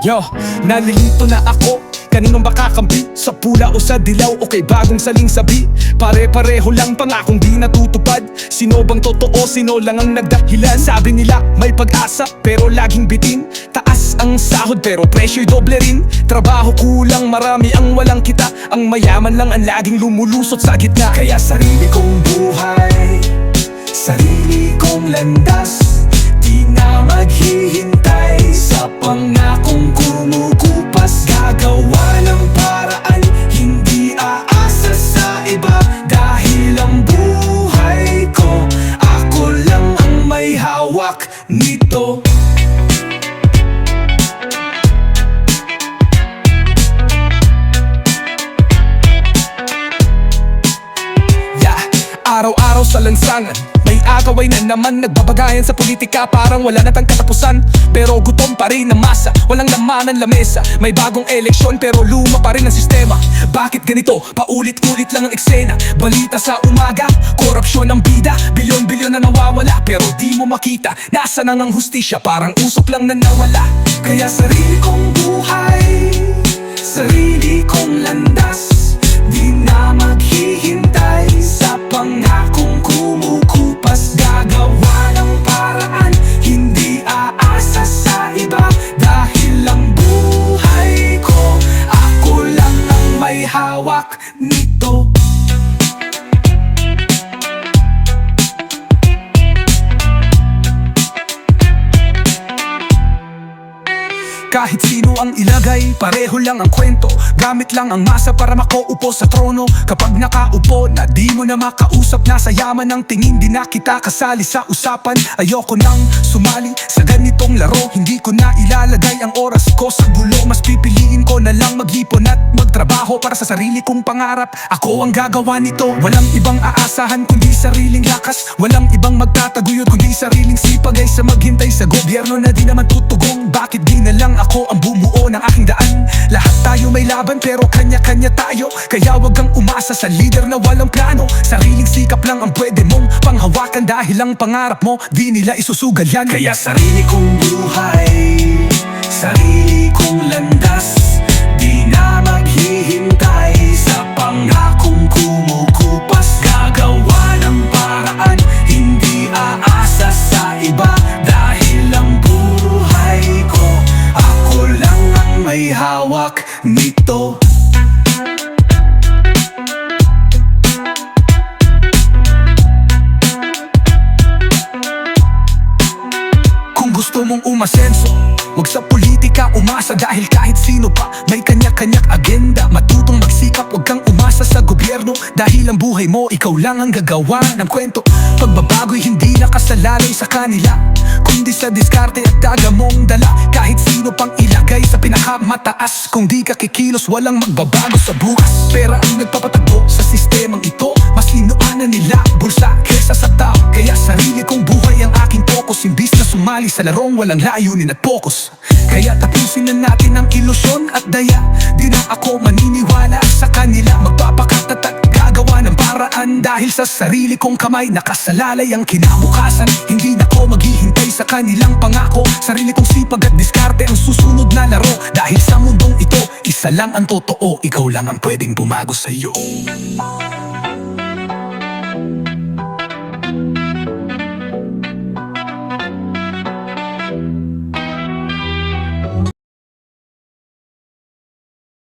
Yo, nalilito na ako. Kaninong makakampi? Sa pula o sa dilaw? O kay bagong saling sabi. Pare-pareho lang pangakong di natutupad. Sino bang totoo? Sino lang ang nagdahilan? Sabi nila may pag-asa pero laging bitin. Taas ang sahod pero presyo'y doble rin. Trabaho kulang marami ang walang kita. Ang mayaman lang ang laging lumulusot sa gitna. Kaya sarili kong buhay Sarili kong landas Di na maghihintay Sa pangakong kumukupas. Gagawa ng paraan Hindi aasa sa iba. Dahil ang buhay ko Ako lang ang may hawak nito. Araw-araw sa lansangan May agaway na naman nagbabagayan sa politika Parang wala na tang katapusan. Pero gutom pa rin ang masa Walang laman ang lamesa. May bagong eleksyon pero luma pa rin ang sistema. Bakit ganito? Paulit-ulit lang ang eksena. Balita sa umaga Korupsyon ng bida. Bilyon-bilyon na nawawala Pero di mo makita. Nasa nang ang hustisya? Parang usok lang na nawala. Kaya sarili kong buhay ang ilagay, pareho lang ang kwento. Gamit lang ang masa para makaupo sa trono. Kapag nakaupo na di mo na makausap Nasa yaman ng tingin. Di na kita kasali sa usapan. Ayoko nang sumali sa ganitong laro. Hindi ko na ilalagay ang oras ko sa gulo. Mas pipiliin ko na lang maghipon at magtrabaho Para sa sarili kong pangarap. Ako ang gagawa nito. Walang ibang aasahan kundi sariling lakas. Walang ibang magtataguyod kundi sariling sipag Ay sa maghintay sa gobyerno na di naman tutugong. Bakit di na lang ako ang bumuo ng aking daan. Lahat tayo may laban pero kanya-kanya tayo. Kaya wag kang umasa sa leader na walang plano. Sariling sikap lang ang pwede mong panghawakan Dahil ang pangarap mo di nila isusugal yan. Kaya sarili kong buhay Sarili kong landas hawak nito. Kung gusto mong umasenso Huwag sa politika umasa dahil kahit sino pa May kanya-kanyak agenda. Matutong magsikap, huwag kang umasa sa gobyerno. Dahil ang buhay mo, ikaw lang ang gagawa ng kwento. Pagbabago'y hindi nakasalalay sa kanila Kundi sa diskarte at daga mong dala. Kahit sino pang ilagay sa pinakamataas. Kung di ka kikilos, walang magbabago sa bukas. Pera ang nagpapatagpo sa sistemang ito. Mas linuanan nila bulsa kesa sa tao. Kaya sarili kong buhay ang aking focus. Imbis na sumali sa larong walang layunin at focus. Kaya tapusin na natin ang ilusyon at daya. Di na ako maniniwala sa kanila. Magpapakatat at paraan. Dahil sa sarili kong kamay nakasalalay ang kinabukasan. Hindi na ako maghihintay sa kanilang pangako. Sarili kong sipag at diskarte ang susunod na laro. Dahil sa mundong ito, isa lang ang totoo. Ikaw lang ang pwedeng bumago sa'yo